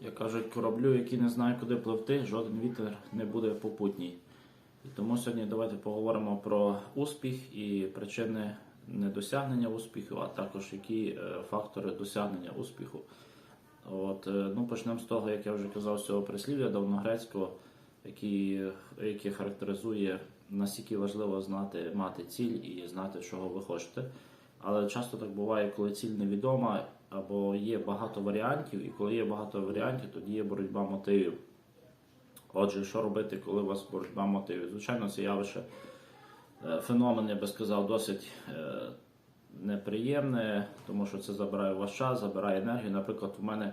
Як кажуть, кораблю, який не знає, куди пливти, жоден вітер не буде попутній. І тому сьогодні давайте поговоримо про успіх і причини недосягнення успіху, а також які е, фактори досягнення успіху. От, е, ну, почнемо з того, як я вже казав, цього прислів'я давногрецького, яке характеризує, наскільки важливо знати, мати ціль і знати, чого ви хочете. Але часто так буває, коли ціль невідома, або є багато варіантів, і коли є багато варіантів, тоді є боротьба мотивів. Отже, що робити, коли у вас боротьба мотивів? Звичайно, це явище е, феномен, я би сказав, досить е, неприємне, тому що це забирає ваш час, забирає енергію. Наприклад, у мене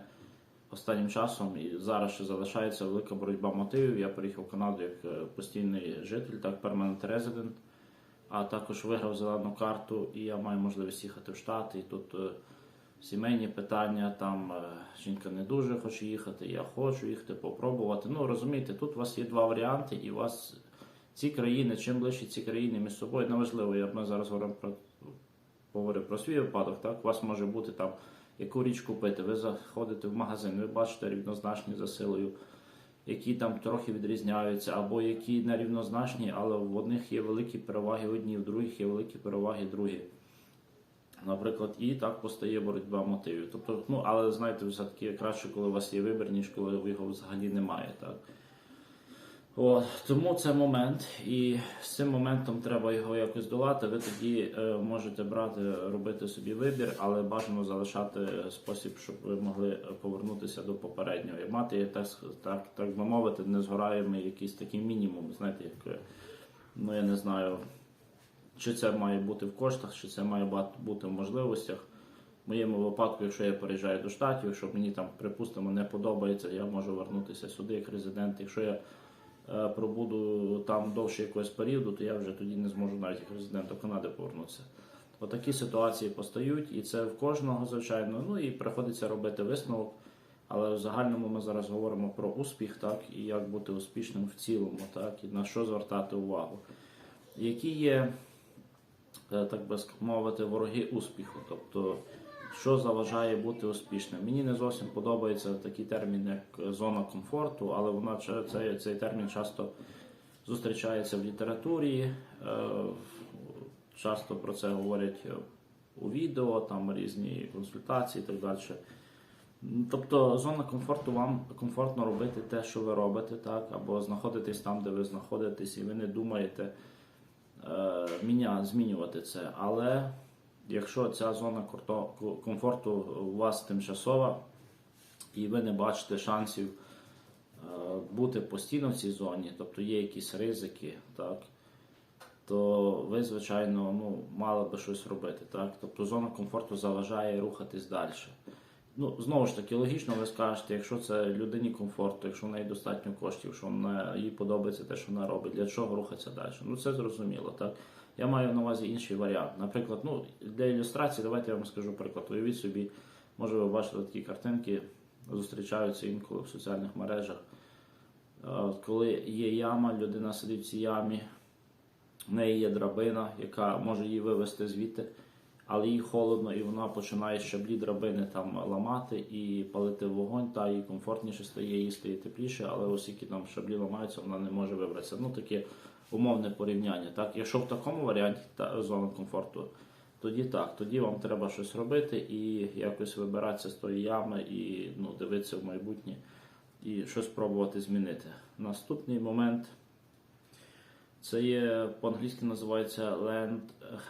останнім часом і зараз ще залишається велика боротьба мотивів. Я приїхав в Канаду як е, постійний житель, так permanent resident, а також виграв зелену карту, і я маю можливість їхати в Штати. І тут сімейні питання, там е, жінка не дуже хоче їхати, я хочу їхати, попробувати. Ну розумієте, тут у вас є два варіанти, і у вас ці країни, чим ближче ці країни між собою, неважливо, я ми зараз говоримо про говорю про свій випадок, так у вас може бути там яку річ купити. Ви заходите в магазин, ви бачите рівнозначні за силою, які там трохи відрізняються, або які нерівнозначні, але в одних є великі переваги одні, в других є великі переваги другі. Наприклад, і так постає боротьба мотивів. Тобто, ну але знаєте, все-таки краще, коли у вас є вибір, ніж коли його взагалі немає. Так? О, тому це момент, і з цим моментом треба його якось долати. Ви тоді е, можете брати, робити собі вибір, але бажано залишати спосіб, щоб ви могли повернутися до попереднього. І мати так, так, так би мовити, незгораємий якийсь такий мінімум. Знаєте, як е, ну я не знаю, чи це має бути в коштах, чи це має бути в можливостях. В моєму випадку, якщо я переїжджаю до штатів, якщо мені там, припустимо, не подобається, я можу вернутися сюди як резидент. Якщо я е, пробуду там довше якогось періоду, то я вже тоді не зможу навіть як резидент до Канади повернутися. Отакі ситуації постають, і це в кожного, звичайно. Ну і приходиться робити висновок. Але в загальному ми зараз говоримо про успіх, так, і як бути успішним в цілому, так, і на що звертати увагу. Які є, так би мовити, вороги успіху, тобто що заважає бути успішним. Мені не зовсім подобається такий термін, як зона комфорту, але вона цей, цей термін часто зустрічається в літературі. е, Часто про це говорять е, у відео, там різні консультації і так далі. Тобто зона комфорту вам комфортно робити те, що ви робите, так, або знаходитись там, де ви знаходитесь, і ви не думаєте е, міня, змінювати це. Але якщо ця зона комфорту у вас тимчасова, і ви не бачите шансів е, бути постійно в цій зоні, тобто є якісь ризики, так, то ви, звичайно, ну, мали би щось робити. Так? Тобто зона комфорту заважає рухатись далі. Ну, знову ж таки, логічно ви скажете, якщо це людині комфорту, якщо в неї достатньо коштів, що вона, їй подобається те, що вона робить, для чого рухатися далі? Ну це зрозуміло, так? Я маю на увазі інший варіант. Наприклад, ну, для ілюстрації, давайте я вам скажу приклад. Уявіть собі, може ви бачили такі картинки, зустрічаються інколи в соціальних мережах. Коли є яма, людина сидить в цій ямі, в неї є драбина, яка може її вивести звідти, але їй холодно, і вона починає щаблі драбини там ламати і палити вогонь, та їй комфортніше стає, їй стає тепліше, але оскільки там щаблі ламаються, вона не може вибратися. Ну таке умовне порівняння. Так? Якщо в такому варіанті та зона комфорту, тоді так, тоді вам треба щось робити і якось вибиратися з тої ями і ну, дивитися в майбутнє і щось пробувати змінити. Наступний момент. Це є по-англійськи називається land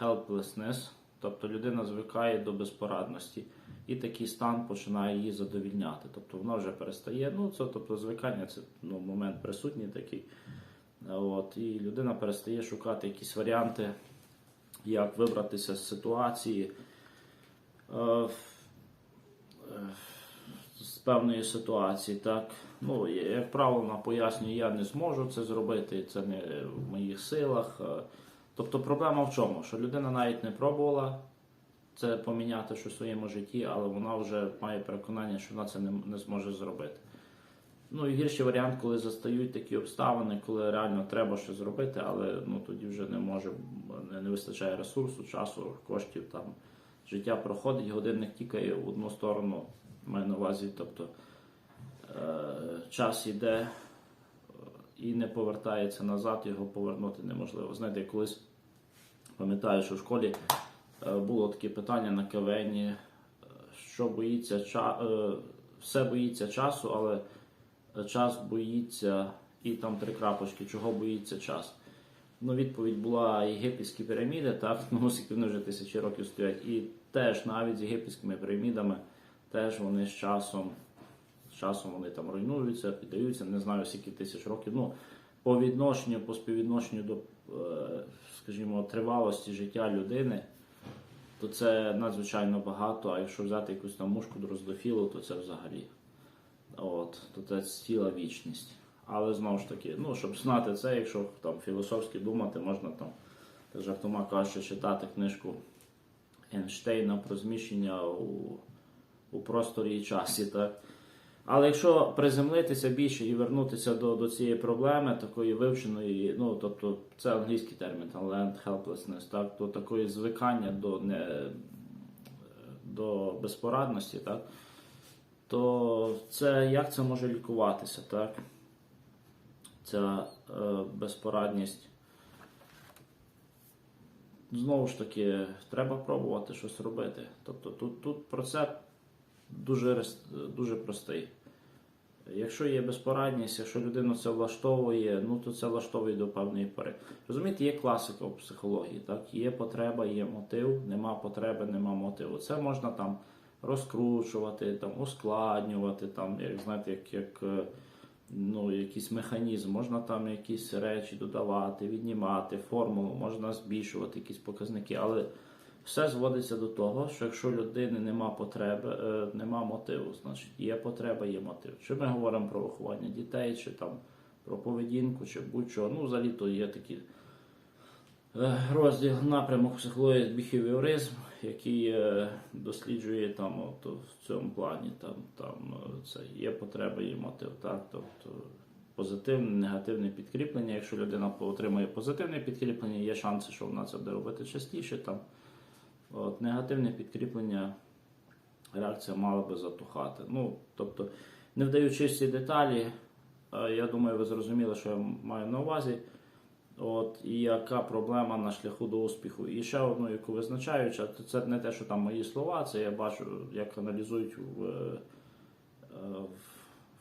helplessness, тобто людина звикає до безпорадності, і такий стан починає її задовільняти. Тобто вона вже перестає. Ну це тобто звикання, це ну, момент присутній такий. От, і людина перестає шукати якісь варіанти, як вибратися з ситуації. Е, е, з певної ситуації, так. Ну, як правило, вона пояснює, я не зможу це зробити, це не в моїх силах. Тобто проблема в чому? Що людина навіть не пробувала це поміняти щось в своєму житті, але вона вже має переконання, що вона це не, не зможе зробити. Ну і гірший варіант, коли застають такі обставини, коли реально треба щось зробити, але ну, тоді вже не може, не, вистачає ресурсу, часу, коштів там. Життя проходить, годинник тікає в одну сторону, маю на увазі, тобто е, час іде е, і не повертається назад, його повернути неможливо. Знаєте, колись пам'ятаю, що в школі е, було таке питання на КВН, е, що боїться е, все боїться часу, але час боїться, і там три крапочки, чого боїться час. Ну, відповідь була єгипетські піраміди, так, ну, вони вже тисячі років стоять. І теж навіть з єгипетськими пірамідами, теж вони з часом, з часом вони там руйнуються, піддаються, не знаю скільки тисяч років. Ну, по відношенню, по співвідношенню до, скажімо, тривалості життя людини, то це надзвичайно багато. А якщо взяти якусь там мушку дрозофілу, то це взагалі. От, то це ціла вічність. Але знову ж таки, ну, щоб знати це, якщо там філософськи думати, можна там, так жартома кажучи, читати книжку Ейнштейна про зміщення у, у просторі і часі. Так? Але якщо приземлитися більше і вернутися до, до цієї проблеми, такої вивченої, ну тобто це англійський термін, land helplessness, так, то такої звикання до, не, до безпорадності, так, то це як це може лікуватися, так? Ця е, безпорадність. Знову ж таки, треба пробувати щось робити. Тобто тут, тут процес дуже, дуже простий. Якщо є безпорадність, якщо людину це влаштовує, ну то це влаштовує до певної пори. Розумієте, є класика в психології, так? Є потреба, є мотив, нема потреби, нема мотиву. Це можна там розкручувати, там, ускладнювати, там, як знаєте, як, як е, ну, якийсь механізм, можна там якісь речі додавати, віднімати, формулу, можна збільшувати якісь показники, але все зводиться до того, що якщо людини нема потреби, е, нема мотиву, значить є потреба, є мотив. Чи ми говоримо про виховання дітей, чи там про поведінку, чи будь-що. Ну, взагалі то є такі е, розділ напрямок психології біхевіоризм, який е, досліджує там от, в цьому плані. Там, там це є потреба, є мотив. Так? Тобто позитивне, негативне підкріплення. Якщо людина отримує позитивне підкріплення, є шанси, що вона це буде робити частіше. Там. От, негативне підкріплення, реакція мала би затухати. Ну, тобто, не вдаючись в ці деталі, е, я думаю, ви зрозуміли, що я маю на увазі. От, і яка проблема на шляху до успіху. І ще одну, яку визначаюча, це не те, що там мої слова, це я бачу, як аналізують в, е,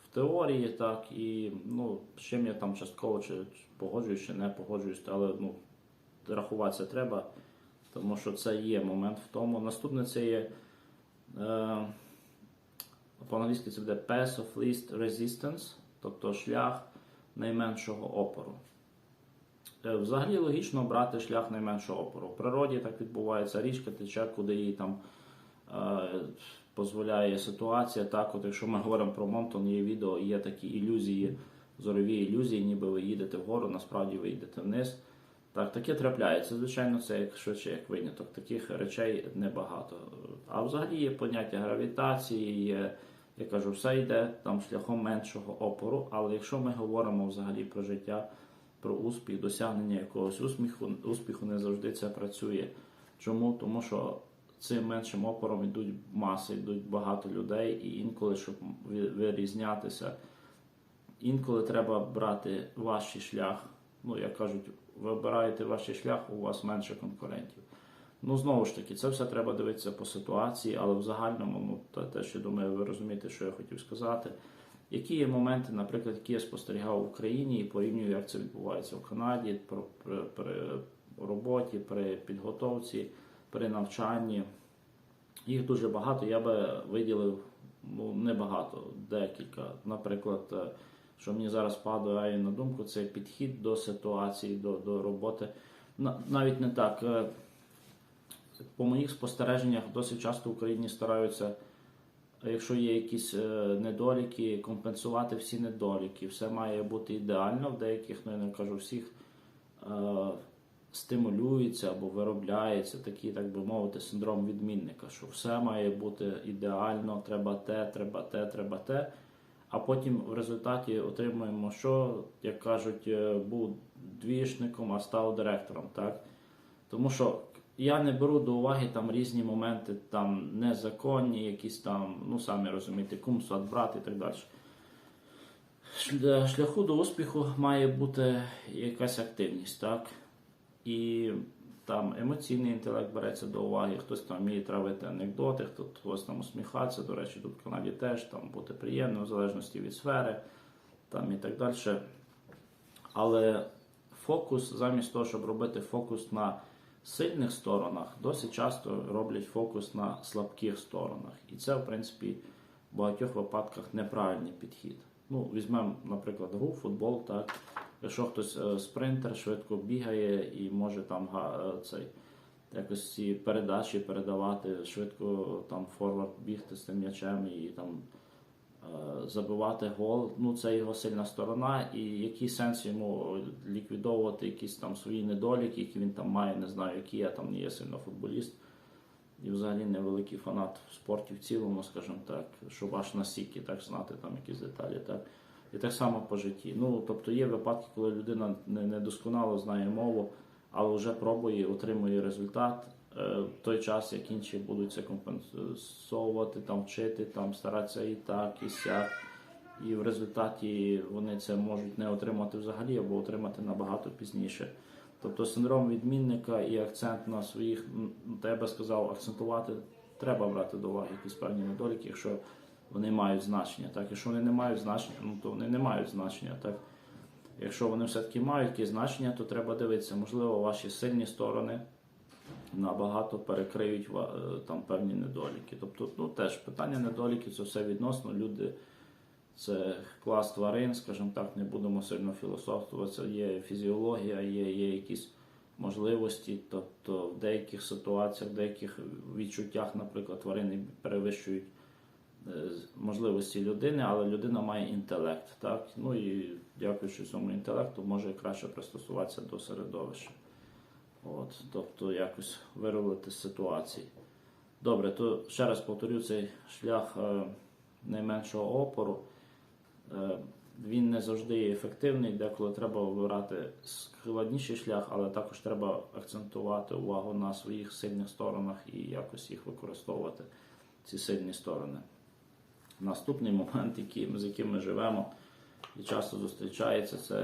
в теорії, так, і ну, з чим я там частково чи погоджуюсь, чи не погоджуюсь, але ну, рахуватися треба, тому що це є момент в тому. Наступне це є. Е, по-англійськи це буде Path of Least Resistance, тобто шлях найменшого опору. Е, Взагалі логічно брати шлях найменшого опору. В природі так відбувається річка тече, куди їй там е, дозволяє ситуація. Так, от якщо ми говоримо про Монтон, є відео, є такі ілюзії, зорові ілюзії, ніби ви їдете вгору, насправді ви йдете вниз. Так, таке трапляється. Звичайно, це як швидше як виняток. Таких речей небагато. А взагалі є поняття гравітації, є, я кажу, все йде там шляхом меншого опору. Але якщо ми говоримо взагалі про життя, про успіх, досягнення якогось успіху, успіху не завжди це працює. Чому? Тому що цим меншим опором йдуть маси, йдуть багато людей, і інколи, щоб вирізнятися, інколи треба брати важчий шлях. Ну, як кажуть, ви обираєте ваш шлях, у вас менше конкурентів. Ну, знову ж таки, це все треба дивитися по ситуації, але в загальному, ну, те, що думаю, ви розумієте, що я хотів сказати. Які є моменти, наприклад, які я спостерігав в Україні і порівнюю, як це відбувається в Канаді, про- при, при роботі, при підготовці, при навчанні. Їх дуже багато. Я би виділив ну, небагато, декілька. Наприклад, е, що мені зараз падає на думку, це підхід до ситуації, до, до роботи. Навіть не так. е, По моїх спостереженнях досить часто в Україні стараються, якщо є якісь е, недоліки, компенсувати всі недоліки. Все має бути ідеально в деяких, ну я не кажу всіх, е, стимулюється або виробляється такий, так би мовити, синдром відмінника, що все має бути ідеально, треба те, треба те, треба те. А потім в результаті отримуємо, що, як кажуть, е, був двішником, а став директором. Так? Тому що я не беру до уваги там різні моменти, там незаконні, якісь там, ну самі розумієте, кумство, брат і так далі. Шляху до успіху має бути якась активність, так? І там емоційний інтелект береться до уваги, хтось там вміє травити анекдоти, хто- хтось там усміхатися. До речі, тут в Канаді теж там бути приємним, в залежності від сфери там і так далі. Але фокус, замість того, щоб робити фокус на сильних сторонах, досить часто роблять фокус на слабких сторонах. І це, в принципі, в багатьох випадках неправильний підхід. Ну, візьмемо, наприклад, гру, футбол, так. Якщо хтось е, спринтер швидко бігає і може там е, цей якось ці передачі передавати, швидко там форвард бігти з тим м'ячем і там е, забивати гол. Ну, це його сильна сторона, і який сенс йому ліквідовувати якісь там свої недоліки, які він там має, не знаю, які я там не є сильно футболіст. І взагалі невеликий фанат в спорті в цілому, скажімо так, щоб аж настільки так знати там якісь деталі. Так? І так само по житті. Ну, тобто є випадки, коли людина не, досконало знає мову, але вже пробує, отримує результат. Е, В той час, як інші будуть це компенсовувати, там вчити, там старатися і так, і сяк. І в результаті вони це можуть не отримати взагалі або отримати набагато пізніше. Тобто синдром відмінника і акцент на своїх, я би сказав, акцентувати треба брати до уваги якісь певні недоліки, якщо вони мають значення. Так, якщо вони не мають значення, ну то вони не мають значення. Так, якщо вони все-таки мають якісь значення, то треба дивитися, можливо, ваші сильні сторони набагато перекриють е, там певні недоліки. Тобто, ну теж питання недоліків це все відносно. Люди це клас тварин, скажімо так, не будемо сильно філософствувати. Це Є фізіологія, є, є якісь можливості. Тобто в деяких ситуаціях, в деяких відчуттях, наприклад, тварини перевищують можливості людини, але людина має інтелект. Так? Ну і дякуючи цьому інтелекту, може краще пристосуватися до середовища. От, тобто якось вирулити з ситуації. Добре, то ще раз повторю цей шлях е, найменшого опору. Е, він не завжди є ефективний, деколи треба вибирати складніший шлях, але також треба акцентувати увагу на своїх сильних сторонах і якось їх використовувати, ці сильні сторони. Наступний момент, який, з яким ми живемо і часто зустрічається, це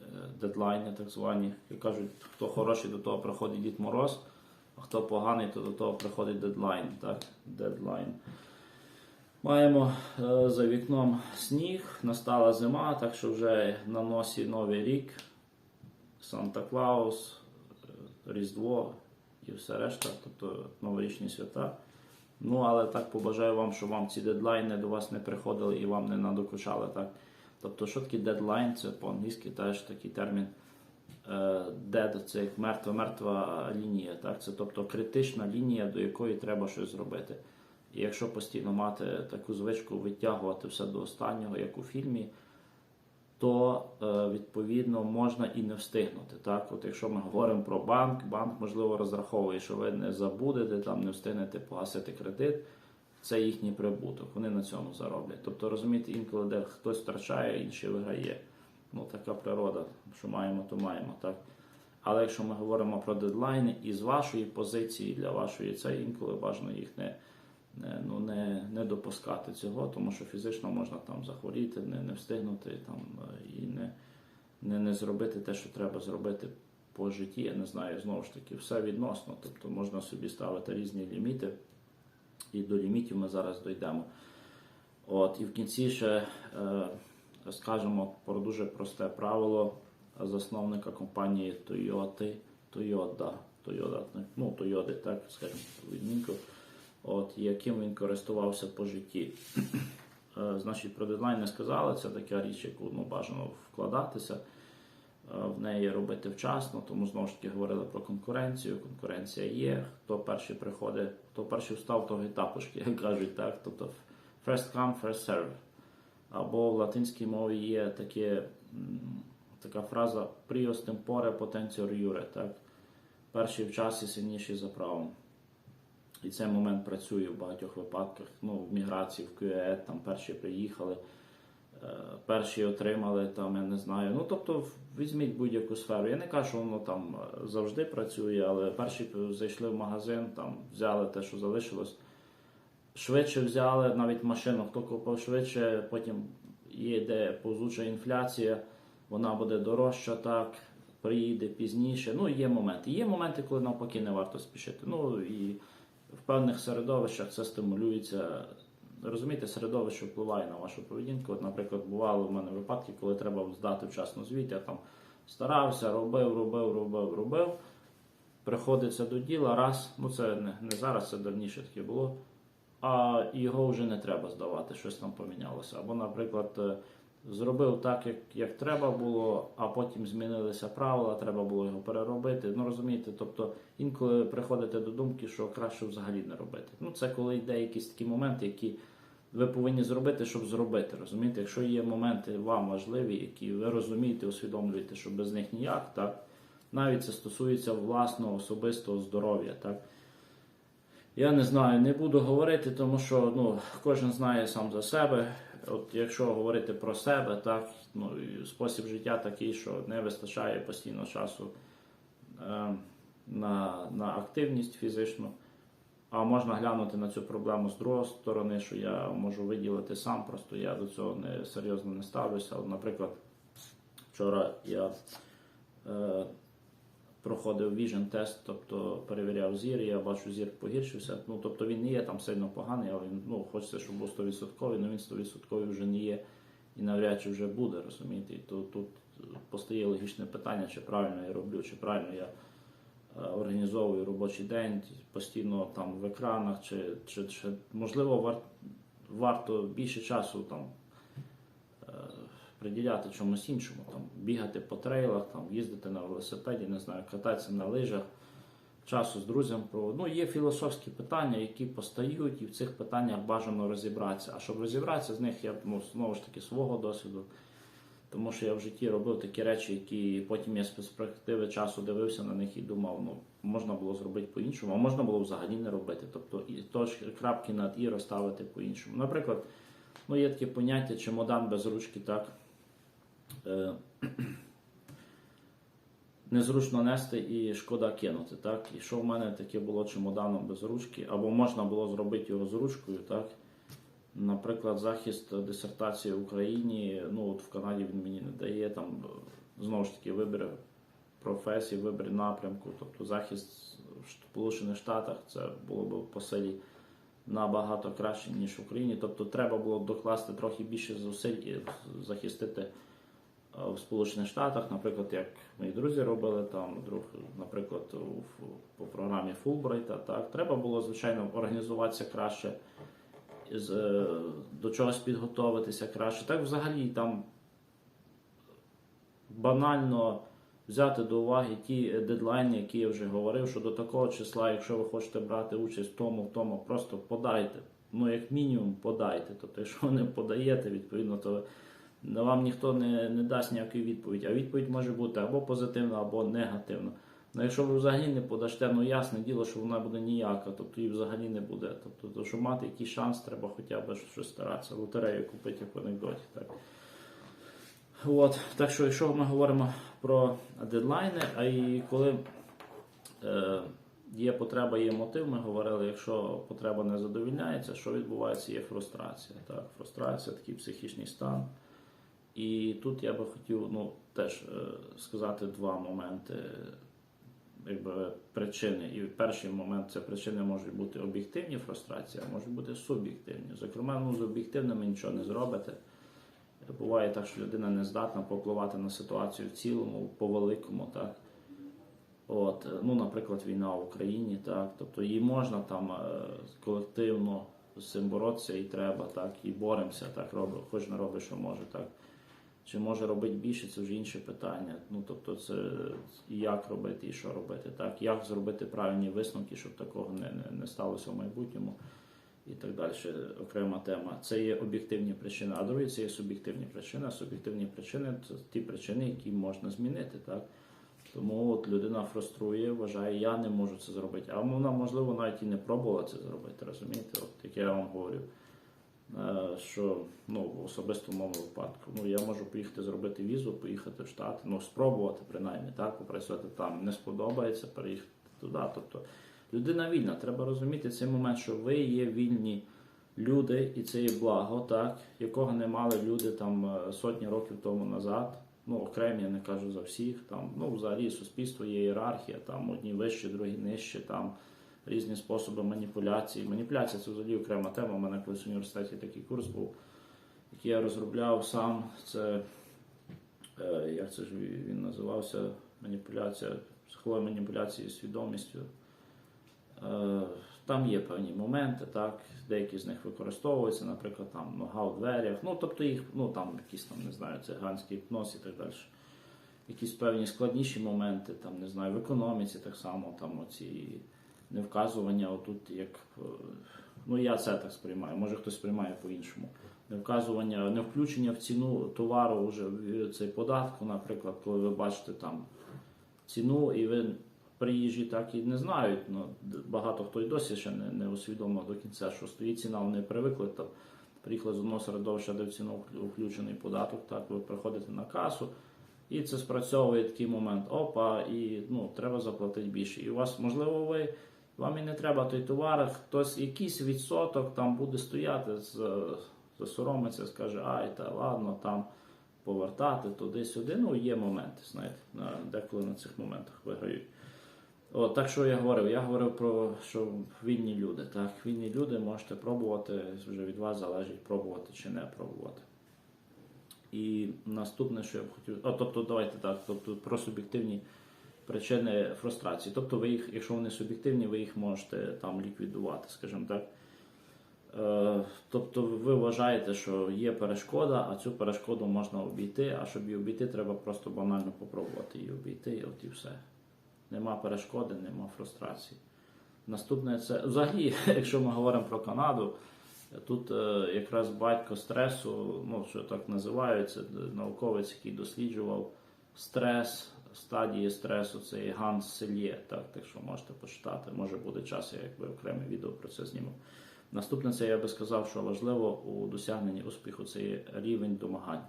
е, дедлайни, так звані. Як кажуть, хто хороший, до того приходить Дід Мороз, а хто поганий, то до того приходить дедлайн. Так? Дедлайн. Маємо е, за вікном сніг, настала зима, так що вже на носі Новий рік, Санта-Клаус, е, Різдво і все решта, тобто новорічні свята. Ну, але так побажаю вам, щоб вам ці дедлайни до вас не приходили і вам не надокучали. Так? Тобто, що таке дедлайн? Це по-англійськи теж такий термін. Е, Dead – це як мертва, мертва лінія. Так? Це тобто критична лінія, до якої треба щось зробити. І якщо постійно мати таку звичку витягувати все до останнього, як у фільмі, то е, відповідно можна і не встигнути. Так? От якщо ми говоримо про банк, банк можливо розраховує, що ви не забудете, там не встигнете погасити кредит. Це їхній прибуток, вони на цьому зароблять. Тобто, розумієте, інколи де хтось втрачає, інший виграє. Ну, така природа, що маємо, то маємо. так. Але якщо ми говоримо про дедлайни, і з вашої позиції для вашої, це інколи бажано їх не, ну, не, не допускати цього, тому що фізично можна там захворіти, не, не встигнути там, е, і не, не, не зробити те, що треба зробити по житті. Я не знаю, знову ж таки, все відносно. Тобто можна собі ставити різні ліміти, і до лімітів ми зараз дійдемо. От, і в кінці ще е, скажемо про дуже просте правило засновника компанії Toyota, Toyota, Toyota, ну, Toyota, так, скажімо, відмінку, от, яким він користувався по житті. Е, Значить, про дедлайн не сказали, це така річ, яку ну, бажано вкладатися, е, в неї робити вчасно, тому знову ж таки говорили про конкуренцію. Конкуренція є. Хто перший приходить, хто перший встав, того і тапочки, як кажуть, так. Тобто first come, first serve. Або в латинській мові є таке, така фраза prius tempore potentior iure, так? Перший в часі сильніший за правом. І цей момент працює в багатьох випадках. Ну, в міграції, в QE, там перші приїхали, е, перші отримали, там, я не знаю. Ну, тобто, візьміть будь-яку сферу. Я не кажу, що воно там е, завжди працює, але перші зайшли в магазин, там, взяли те, що залишилось. Швидше взяли навіть машину, хто купив швидше, потім є де повзуча інфляція, вона буде дорожча, так, приїде пізніше. Ну, є моменти. Є моменти, коли навпаки не варто спішити. Ну і в певних середовищах це стимулюється. Розумієте, середовище впливає на вашу поведінку. От, наприклад, бувало в мене випадки, коли треба здати вчасно звіт, я там старався, робив, робив, робив, робив. Приходиться до діла, раз, ну це не, не зараз, це давніше таке було. А його вже не треба здавати, щось там помінялося. Або, наприклад, е, зробив так, як, як треба було, а потім змінилися правила, треба було його переробити. Ну розумієте, тобто інколи приходите до думки, що краще взагалі не робити. Ну це коли йде якісь такі моменти, які ви повинні зробити, щоб зробити. Розумієте, якщо є моменти вам важливі, які ви розумієте, усвідомлюєте, що без них ніяк, так навіть це стосується власного особистого здоров'я, так. Я не знаю, не буду говорити, тому що ну, кожен знає сам за себе. От якщо говорити про себе, так ну спосіб життя такий, що не вистачає постійно часу е, на, на активність фізичну. А можна глянути на цю проблему з другої сторони, що я можу виділити сам, просто я до цього не серйозно не ставлюся. От, наприклад, вчора я е, проходив vision тест, тобто перевіряв зір, я бачу, зір погіршився. Ну, тобто він не є там сильно поганий, але він, ну, хочеться, щоб був 100%, але він 100% вже не є і навряд чи вже буде, розумієте? І то, тут постає логічне питання, чи правильно я роблю, чи правильно я е, організовую робочий день, постійно там в екранах, чи, чи, чи можливо вар, варто більше часу там приділяти чомусь іншому, там бігати по трейлах, там їздити на велосипеді, не знаю, кататися на лижах, часу з друзями про ну є філософські питання, які постають, і в цих питаннях бажано розібратися. А щоб розібратися з них, я ну, знову ж таки свого досвіду. Тому що я в житті робив такі речі, які потім я з перспективи часу дивився на них і думав, ну можна було зробити по-іншому, а можна було взагалі не робити. Тобто і точки крапки над і розставити по-іншому. Наприклад, ну є таке поняття чемодан без ручки, так. Е, Незручно нести і шкода кинути. Так? І що в мене таке було чемоданом без ручки, або можна було зробити його з ручкою, так? Наприклад, захист дисертації в Україні, ну от в Канаді він мені не дає там знову ж таки вибір професії, вибір напрямку, тобто захист в Сполучених Штатах це було б по силі набагато краще, ніж в Україні. Тобто треба було докласти трохи більше зусиль і захистити в Сполучених Штатах, наприклад, як мої друзі робили там, друг, наприклад, у- по програмі Фулбрайта, так треба було звичайно організуватися краще е, до чогось підготуватися краще. Так взагалі там банально взяти до уваги ті дедлайни, які я вже говорив, що до такого числа, якщо ви хочете брати участь в тому, в тому, просто подайте. Ну, як мінімум, подайте. Тобто, якщо ви не подаєте, відповідно, то вам ніхто не, не дасть ніякої відповіді. А відповідь може бути або позитивна, або негативна. Ну, якщо ви взагалі не подасте, ну ясне діло, що вона буде ніяка, тобто її взагалі не буде. Тобто, то, щоб мати якийсь шанс, треба хоча б щось старатися. Лотерею купити як в анекдоті. Так. От, так що, якщо ми говоримо про дедлайни, а і коли е, є потреба, є мотив, ми говорили, якщо потреба не задовільняється, що відбувається, є фрустрація. Так? Фрустрація, такий психічний стан. І тут я би хотів ну, теж е, сказати два моменти якби, причини. І перший момент це причини можуть бути об'єктивні фрустрації, а можуть бути суб'єктивні. Зокрема, ну, з об'єктивними нічого не зробите. Буває так, що людина не здатна попливати на ситуацію в цілому, по великому, так. От, е, ну, наприклад, війна в Україні, так. Тобто її можна там е, колективно з цим боротися і треба, так, і боремося, так, робить, кожен робить, що може, так. Чи може робити більше, це вже інше питання. Ну, тобто, це як робити, і що робити, так, як зробити правильні висновки, щоб такого не, не, не сталося в майбутньому і так далі. Окрема тема. Це є об'єктивні причини, а друге це є суб'єктивні причини. А суб'єктивні причини це ті причини, які можна змінити. Так? Тому от людина фруструє, вважає, я не можу це зробити. А вона, можливо, навіть і не пробувала це зробити, розумієте? От як я вам говорю, що ну, в особистому випадку ну, я можу поїхати зробити візу, поїхати в Штати, ну, спробувати принаймні, так, попрацювати там. Не сподобається, переїхати туди. Тобто людина вільна. Треба розуміти цей момент, що ви є вільні люди, і це є благо, так, якого не мали люди там е, сотні років тому назад. Ну, окремі, я не кажу за всіх. Там, ну, взагалі суспільство є ієрархія, там одні вищі, другі нижчі, там різні способи маніпуляції. Маніпуляція це взагалі окрема тема. У мене колись в університеті такий курс був, який я розробляв сам. Це е, як це ж він називався? Маніпуляція, психологія маніпуляції свідомістю. Е, Там є певні моменти, так, деякі з них використовуються, наприклад, там нога у дверях, ну тобто їх, ну там якісь там, не знаю, циганський гіпноз і так далі. Якісь певні складніші моменти, там, не знаю, в економіці так само, там оці невказування, отут як. е, Ну, я це так сприймаю, може хтось сприймає по-іншому. Не вказування, не включення в ціну товару вже в цей податку, наприклад, коли ви бачите там ціну, і ви приїжджі так і не знають. Ну, багато хто й досі ще не, не усвідомив до кінця, що стоїть ціна, вони привикли там. Приїхали з одного середовища, де в ціну включений податок, так ви приходите на касу, і це спрацьовує такий момент. Опа, і ну, треба заплатити більше. І у вас, можливо, ви. Вам і не треба той товар, хтось якийсь відсоток там буде стояти, засоромиться, скаже, ай, та ладно, там повертати туди-сюди. Ну, є моменти, знаєте, на- деколи на цих моментах виграють. От, так що я говорив? Я говорив про що вільні люди. Так, вільні люди можете пробувати, вже від вас залежить пробувати чи не пробувати. І наступне, що я б хотів. О, тобто, давайте так, тобто про суб'єктивні причини фрустрації. Тобто, ви їх, якщо вони суб'єктивні, ви їх можете там ліквідувати, скажімо так. Е, Тобто ви вважаєте, що є перешкода, а цю перешкоду можна обійти, а щоб її обійти, треба просто банально попробувати її обійти, і от і все. Нема перешкоди, нема фрустрації. Наступне це взагалі, якщо ми говоримо про Канаду, тут е, якраз батько стресу, ну що так називається, науковець, який досліджував стрес, стадії стресу, це є Ганс Сельє, так, так що можете почитати. Може буде час, я якби окреме відео про це зніму. Наступне це я би сказав, що важливо у досягненні успіху це є рівень домагань.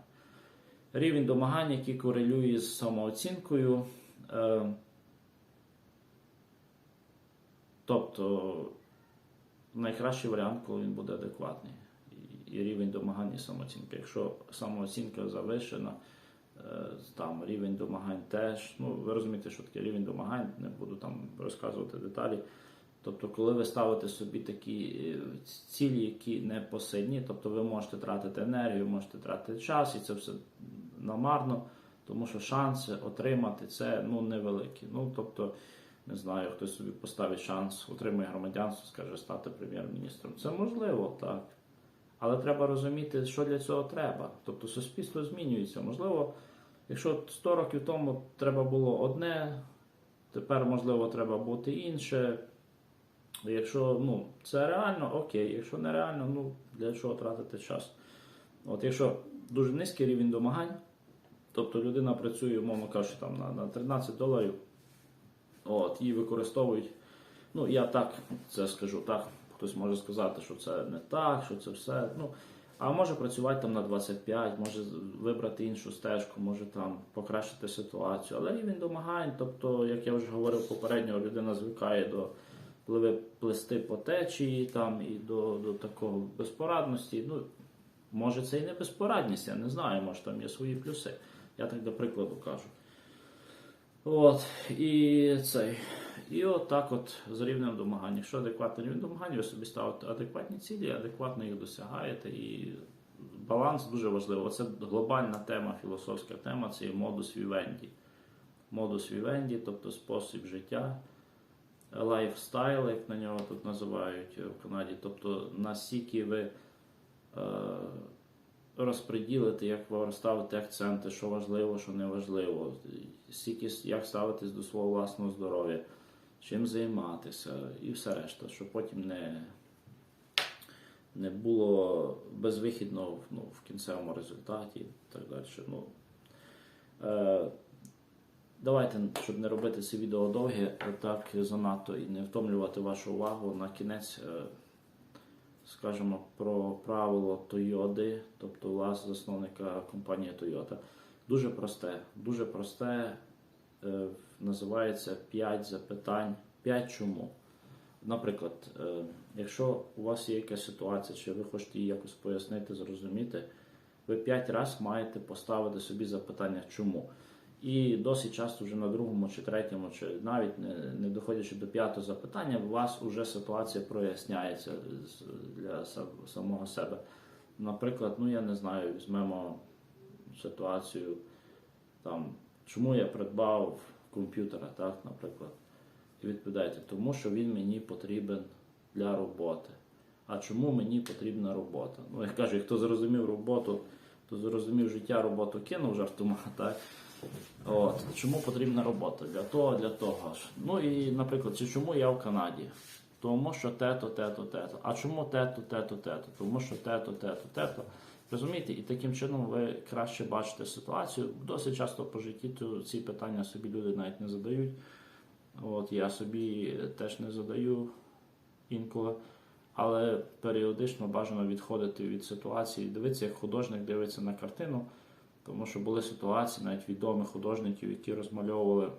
Рівень домагань, який корелює з самооцінкою. Е, тобто найкращий варіант, коли він буде адекватний. І- рівень домагань і самооцінки. Якщо самооцінка завищена, там рівень домагань теж. Ну, ви розумієте, що таке рівень домагань, не буду там розказувати деталі. Тобто, коли ви ставите собі такі е, цілі, які не посильні, тобто ви можете тратити енергію, можете тратити час, і це все намарно, тому що шанси отримати це ну, невеликі. Ну, тобто, не знаю, хтось собі поставить шанс, отримує громадянство, скаже стати прем'єр-міністром. Це можливо, так. Але треба розуміти, що для цього треба. Тобто суспільство змінюється. Можливо, якщо 100 років тому треба було одне, тепер, можливо, треба бути інше. Якщо ну, це реально, окей. Якщо нереально, ну для чого тратити час? От якщо дуже низький рівень домагань, тобто людина працює, умовно кажучи, там на, на 13 доларів, от, її використовують. Ну, я так це скажу, так. Хтось може сказати, що це не так, що це все. Ну, а може працювати там на 25, може вибрати іншу стежку, може там покращити ситуацію. Але рівень домагань, тобто, як я вже говорив попередньо, людина звикає до пливи плести по течії там і до, до такого безпорадності. Ну, може, це і не безпорадність, я не знаю, може там є свої плюси. Я так до прикладу кажу. От, і цей. І от от з рівнем домагань. Якщо адекватний рівень домагань, ви собі ставите адекватні цілі, адекватно їх досягаєте. І баланс дуже важливо. Це глобальна тема, філософська тема, це є модус вівенді. Модус вівенді, тобто спосіб життя, лайфстайл, як на нього тут називають в Канаді. Тобто наскільки ви е, розподілити, як ви розставити акценти, що важливо, що не важливо, як ставитись до свого власного здоров'я, чим займатися і все решта, щоб потім не, не було безвихідно ну, в кінцевому результаті і так далі. Ну, е, Давайте, щоб не робити це відео довге, так занадто і не втомлювати вашу увагу на кінець. е, скажімо, про правило Toyota, тобто влас засновника компанії Toyota. Дуже просте, дуже просте, називається 5 запитань, 5 чому. Наприклад, е, якщо у вас є якась ситуація, чи ви хочете її якось пояснити, зрозуміти, ви п'ять разів маєте поставити собі запитання, чому. І досить часто вже на другому чи третьому, чи навіть не, не доходячи до п'ятого запитання, у вас вже ситуація проясняється для самого себе. Наприклад, ну я не знаю, візьмемо ситуацію там, чому я придбав комп'ютера, так, наприклад. І відповідаєте, тому що він мені потрібен для роботи. А чому мені потрібна робота? Ну, я кажу, хто зрозумів роботу, то зрозумів життя, роботу кинув жартома, так? От. Чому потрібна робота? Для того, для того ж. Ну і, наприклад, чи чому я в Канаді? Тому що тето, тето, тето. А чому тето, тето, тето? Тому що тето, тето, тето. Розумієте, і таким чином ви краще бачите ситуацію. Досить часто по житті ці питання собі люди навіть не задають. От я собі теж не задаю інколи. Але періодично бажано відходити від ситуації, дивитися, як художник дивиться на картину, тому що були ситуації навіть відомих художників, які розмальовували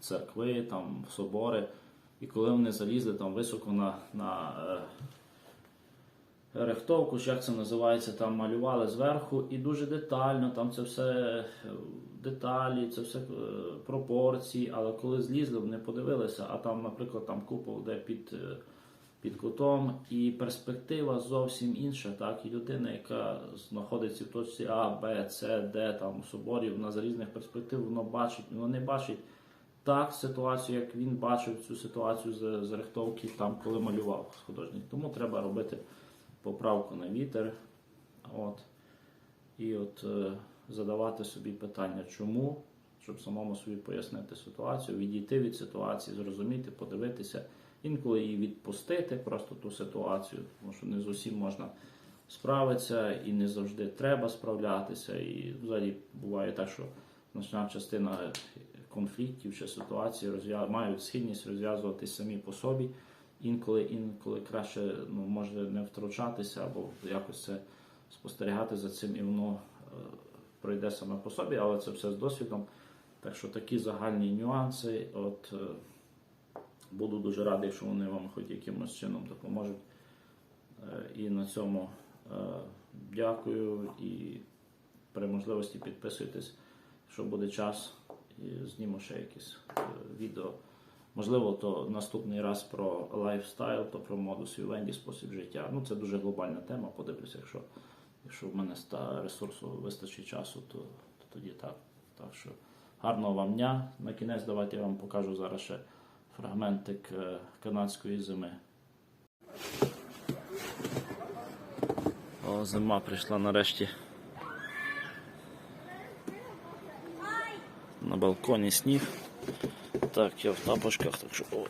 церкви, там, собори, і коли вони залізли там високо на, на е, рихтовку, чи як це називається, там малювали зверху, і дуже детально, там це все е, деталі, це все е, пропорції, але коли злізли, вони подивилися, а там, наприклад, там купол, де під. е, під кутом, і перспектива зовсім інша. Так, і людина, яка знаходиться в точці А, Б, С, Д, там в соборі, вона з різних перспектив воно бачить, воно не бачить так ситуацію, як він бачив цю ситуацію з, з рихтовки, там, коли малював художник. Тому треба робити поправку на вітер. От. І от е, задавати собі питання, чому, щоб самому собі пояснити ситуацію, відійти від ситуації, зрозуміти, подивитися, інколи її відпустити, просто ту ситуацію, тому що не з усім можна справитися і не завжди треба справлятися. І взагалі буває так, що значна частина конфліктів чи ситуацій мають схильність розв'язуватись самі по собі. Інколи, інколи краще ну, може не втручатися або якось це спостерігати за цим, і воно е, пройде саме по собі, але це все з досвідом. Так що такі загальні нюанси. От е, буду дуже радий, якщо вони вам хоч якимось чином допоможуть. Е, І на цьому дякую і при можливості підписуйтесь, якщо буде час, і зніму ще якісь відео. Можливо, то наступний раз про лайфстайл, то про моду свій спосіб життя. Ну, це дуже глобальна тема. Подивлюся, якщо, якщо в мене ста ресурсу вистачить часу, то, то тоді так. Так що гарного вам дня. На кінець давайте я вам покажу зараз ще фрагментик е, канадської зими. О, зима прийшла нарешті. На балконі сніг. Так, я в тапочках, так що. О.